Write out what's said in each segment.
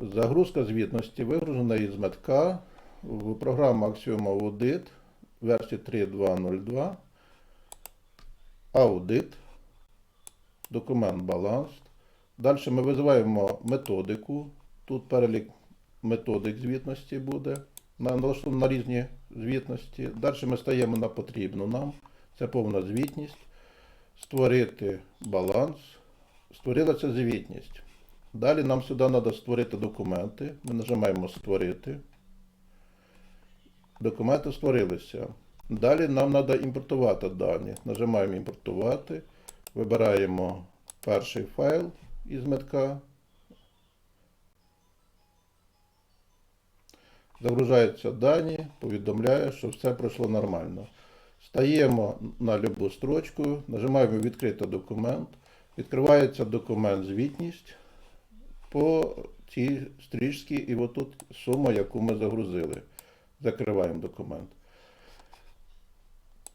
Загрузка звітності вигружена із метка в програму Axiom Audit версії 3.2.02. Аудит. Документ баланс. Далі ми визиваємо методику. Тут перелік методик звітності буде на, на різні звітності. Далі ми стаємо на потрібну нам. Це повна звітність. Створити баланс. Створилася звітність. Далі нам сюди треба створити документи. Ми нажимаємо Створити. Документи створилися. Далі нам треба імпортувати дані. Нажимаємо імпортувати. Вибираємо перший файл із метка. Загружаються дані, повідомляє, що все пройшло нормально. Стаємо на любу строчку, нажимаємо відкрити документ. Відкривається документ звітність по цій стрічці і отут сума, яку ми загрузили. Закриваємо документ.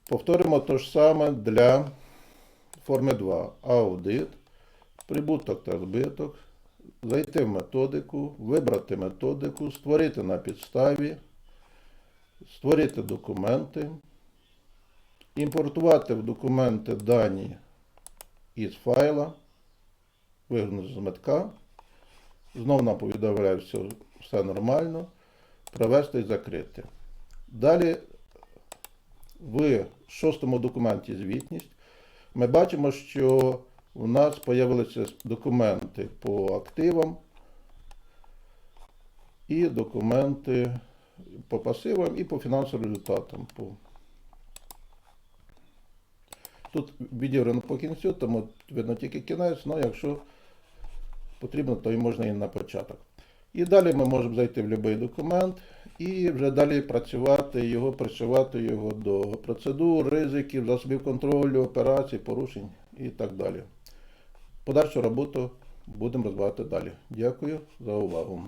Повторимо те ж саме для форми 2. Аудит, прибуток та збиток. Зайти в методику, вибрати методику, створити на підставі, створити документи, імпортувати в документи дані із файла, вигнути з метка. Знову нам повідомляє, все, все нормально. Провести і закрити. Далі в шостому документі звітність ми бачимо, що у нас з'явилися документи по активам і документи по пасивам і по фінансовим результатам. Тут відібрано по кінцю, тому видно тільки кінець, але якщо потрібно, то і можна і на початок. І далі ми можемо зайти в будь-який документ і вже далі працювати його, пришивати його до процедур, ризиків, засобів контролю, операцій, порушень і так далі. Подальшу роботу будемо розвивати далі. Дякую за увагу.